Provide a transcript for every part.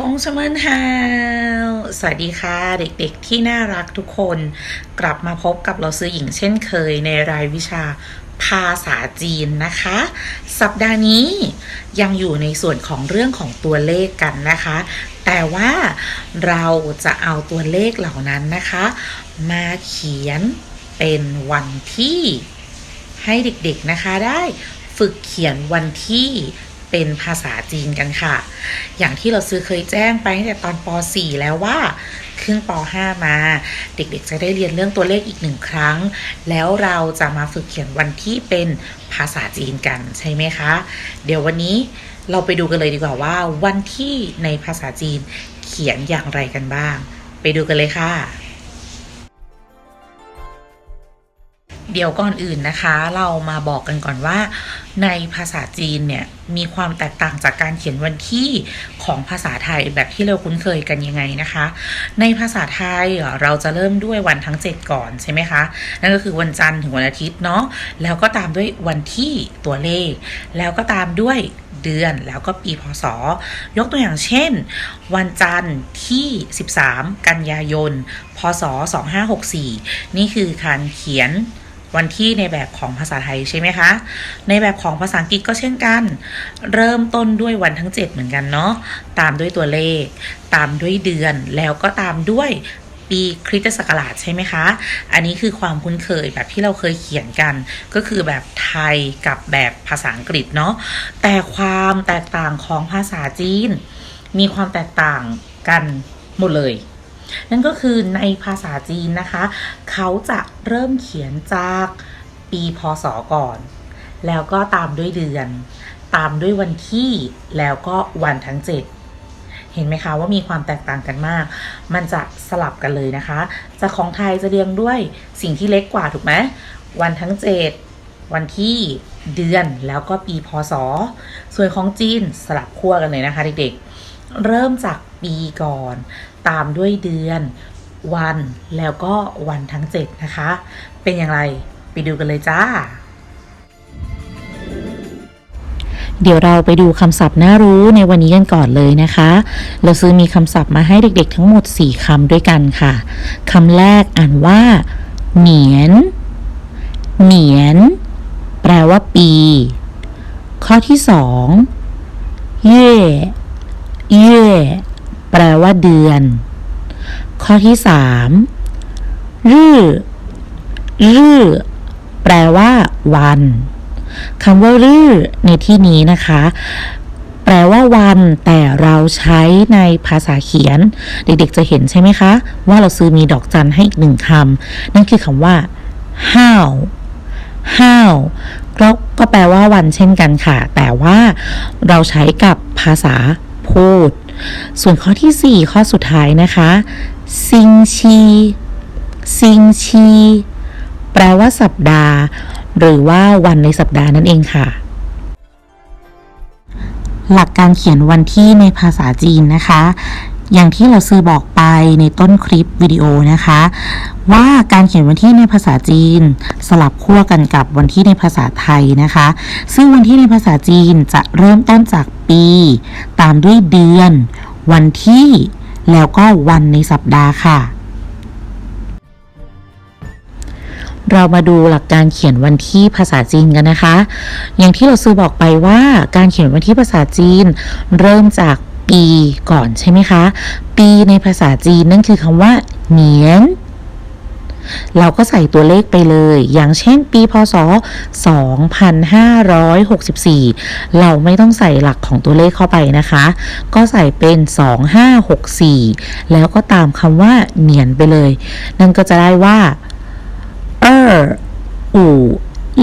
ทงสมันฮาวสวัสดีค่ะ เด็กๆที่น่ารักทุกคน กลับมาพบกับเราซื้อหญิงเช่นเคยในรายวิชาภาษาจีนนะคะ สัปดาห์นี้ยังอยู่ในส่วนของเรื่องของตัวเลขกันนะคะ แต่ว่าเราจะเอาตัวเลขเหล่านั้นนะคะ มาเขียนเป็นวันที่ ให้เด็กๆนะคะได้ฝึกเขียนวันที่ เป็นภาษาจีนกันค่ะ อย่างที่เราซื้อเคยแจ้งไปตั้งแต่ตอนป .4 แล้วว่าขึ้นป .5 มา เด็กๆ จะได้เรียนเรื่องตัวเลขอีกหนึ่งครั้ง แล้วเราจะมาฝึกเขียนวันที่เป็นภาษาจีนกันใช่ไหมคะ เดี๋ยววันนี้เราไปดูกันเลยดีกว่าว่า วันที่ในภาษาจีนเขียนอย่างไรกันบ้าง ไปดูกันเลยค่ะ เดี๋ยวก่อนอื่นนะคะ เรามาบอกกันก่อนว่า ในภาษาจีนเนี่ยมีความแตกต่างจากการเขียนวันที่ของภาษาไทยแบบที่เราคุ้นเคยกันยังไงนะคะ ในภาษาไทยเราจะเริ่มด้วยวันทั้ง 7 ก่อนใช่ไหมคะนั่นก็คือวันจันทร์ถึงวันอาทิตย์เนาะแล้วก็ตามด้วยวันที่ตัวเลข แล้วก็ตามด้วยเดือนแล้วก็ปีพศ ยกตัวอย่างเช่น วันจันทร์ที่ 13 กันยายน พศ 2564 นี่คือการเขียน วันที่ในแบบของภาษาไทยใช่ไหมคะ ในแบบของภาษาอังกฤษก็เช่นกัน เริ่มต้นด้วยวันทั้ง 7 เหมือนกันเนาะ ตามด้วยตัวเลข ตามด้วยเดือน แล้วก็ตามด้วยปีคริสตศักราชใช่ไหมคะ อันนี้คือความคุ้นเคยแบบที่เราเคยเขียนกัน ก็คือแบบไทยกับแบบภาษาอังกฤษเนาะ แต่ความแตกต่างของภาษาจีน มีความแตกต่างกันหมดเลย นั่นก็คือในภาษาจีนนะคะ เขาจะเริ่มเขียนจากปีพศก่อน แล้วก็ตามด้วยเดือน ตามด้วยวันที่แล้วก็วันทั้งเจ็ดเห็นไหมคะว่ามีความแตกต่างกันมาก มันจะสลับกันเลยนะคะ จากของไทยจะเรียงด้วยสิ่งที่เล็กกว่าถูกไหมวันทั้งเจ็ดวันที่เดือนแล้วก็ปีพศ ส่วนของจีนสลับขั้วกันเลยนะคะเด็กๆ เริ่มจาก ปีก่อน ตามด้วยเดือน วันแล้วก็วันทั้งเจ็ดนะคะ เป็นอย่างไรไปดูกันเลยจ้า เดี๋ยวเราไปดูคำศัพท์น่ารู้ในวันนี้กันก่อนเลยนะคะ เราซื้อมีคำศัพท์มาให้เด็กๆ ทั้งหมด 4คำด้วยกันค่ะคำแรกอ่านว่า เหนียน เหนียน แปลว่าปี ข้อที่สองเย่ เดือน ข้อที่สามรื่อรื่อแปลว่า วันคำว่ารื่อในที่นี้นะคะ แปลว่าวันแต่เราใช้ในภาษาเขียน เด็กๆจะเห็นใช่ไหมคะ ว่าเราซื้อมีดอกจันให้อีกหนึ่งคำนั่นคือคำว่า how how ก็ก็แปลว่าวันเช่นกันค่ะ แต่ว่าเราใช้กับภาษาพูด ส่วนข้อที่ 4 ข้อสุดท้ายนะคะซิงชีซิงชีแปลว่าสัปดาห์ หรือว่าวันในสัปดาห์นั่นเองค่ะ หลักการเขียนวันที่ในภาษาจีนนะคะ อย่างที่เราซื้อบอกไปในต้นคลิปวิดีโอนะคะ ว่าการเขียนวันที่ในภาษาจีน สลับขั้วกันกับวันที่ในภาษาไทยนะคะ ซึ่งวันที่ในภาษาจีนจะเริ่มต้นจากปี ตามด้วยเดือน วันที่ แล้วก็วันในสัปดาห์ค่ะเรามาดูหลักการเขียนวันที่ภาษาจีนกันนะคะ อย่างที่เราซื้อบอกไปว่าการเขียนวันที่ภาษาจีน เริ่มจาก ปีก่อนใช่ไหมคะ ปีในภาษาจีนนั่นคือคำว่าเหนียน เราก็ใส่ตัวเลขไปเลย อย่างเช่นปีพศ 2564 เราไม่ต้องใส่หลักของตัวเลขเข้าไปนะคะ ก็ใส่เป็น 2564 แล้วก็ตามคำว่าเหนียนไปเลย นั่นก็จะได้ว่าเอออู่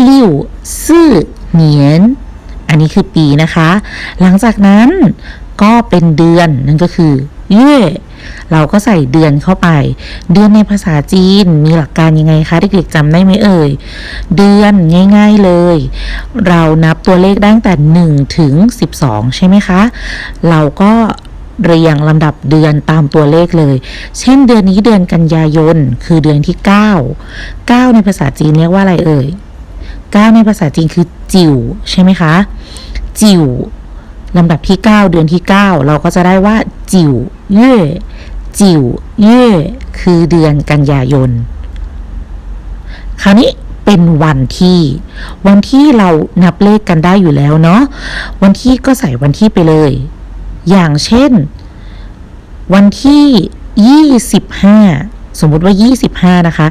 ลิวซื่อเหนียน อันนี้คือปีนะคะ หลังจากนั้น ก็เป็นเดือนนั่นก็คือ เย่เราก็ใส่เดือนเข้าไป เดือนในภาษาจีนมีหลักการยังไงคะเด็กๆจำได้ไหมเอ่ย เดือนง่ายๆเลย เรานับตัวเลขตั้งแต่1ถึง12 ใช่ไหมคะ เราก็เรียงลำดับเดือนตามตัวเลขเลย เช่นเดือนนี้เดือนกันยายน คือเดือนที่ 9 9 ในภาษาจีนเรียกว่าอะไรเอ่ย 9 ในภาษาจีนคือจิ๋วใช่ไหมคะ จิ๋ว ลำดับที่ 9 เดือนที่ 9 เราก็จะได้ว่า จิวเย่จิวเย่คือเดือนกันยายน คราวนี้เป็นวันที่ วันที่เรานับเลขกันได้อยู่แล้วเนาะวันที่ก็ใส่วันที่ไปเลย อย่างเช่น วันที่ 25 สมมุติว่า 25 นะคะ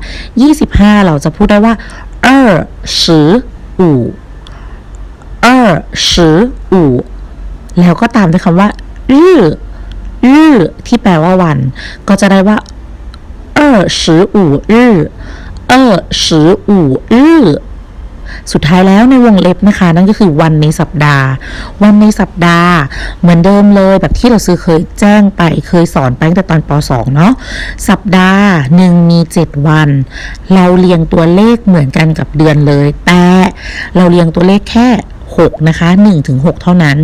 25 เราจะพูดได้ว่าเออสืออู่สืออู่ แล้วก็ตามด้วยคำว่ารื่อรื่อที่แปลว่าวัน ก็จะได้ว่าเออสิบห้ารื่อเออสิบห้ารื่อสุดท้ายแล้วในวงเล็บนะคะ นั่นก็คือวันในสัปดาห์ วันในสัปดาห์ เหมือนเดิมเลยแบบที่เราซื้อเคยแจ้งไปเคยสอนไปตั้งแต่ตอนป .2 เนาะสัปดาห์หนึ่งมีเจ็ดวัน เราเรียงตัวเลขเหมือนกันกับเดือนเลย แต่เราเรียงตัวเลขแค่ 6 นะคะ1ถึง6เท่านั้น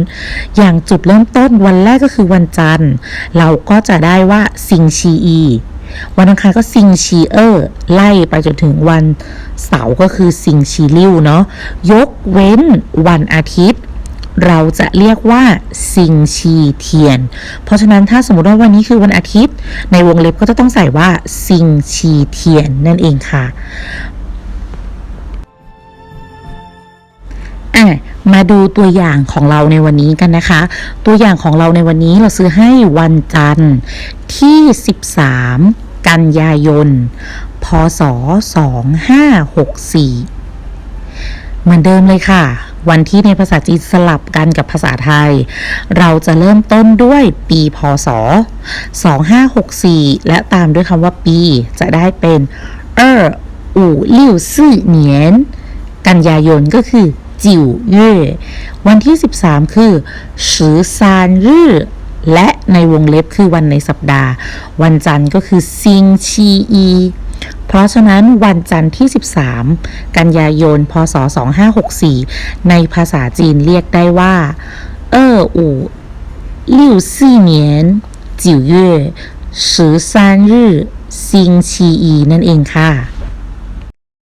อย่างจุดเริ่มต้นวันแรกก็คือวันจันทร์ เราก็จะได้ว่าซิงชีอีวันอังคารก็ซิงชีเออร์ไล่ไปจนถึงวันเสาร์ก็คือซิงชีลิวเนาะยกเว้นวันอาทิตย์ เราจะเรียกว่าซิงชีเทียน เพราะฉะนั้นถ้าสมมติว่าวันนี้คือวันอาทิตย์ ในวงเล็บก็จะต้องใส่ว่าซิงชีเทียนนั่นเองค่ะ มาดูตัวอย่างของเราในวันนี้กันนะคะ ตัวอย่างของเราในวันนี้เราซื้อให้วันจันทร์ที่ 13 กันยายน พศ 2564 เหมือนเดิมเลยค่ะ วันที่ในภาษาจีนสลับกันกับภาษาไทย เราจะเริ่มต้นด้วยปีพศ 2564 และตามด้วยคำว่าปีจะได้เป็นเอออูลิวซื่อเหนียน กันยายนก็คือ จิ๋วเย่วันที่ 13 คือสือซานรื่อและในวงเล็บคือวันในสัปดาห์ วันจันทร์ก็คือซิงชีอี เพราะฉะนั้นวันจันทร์ที่ 13 กันยายน พศ 2564 ในภาษาจีนเรียกได้ว่า เอออู่六四年九月十三日星期一นั่นเองค่ะ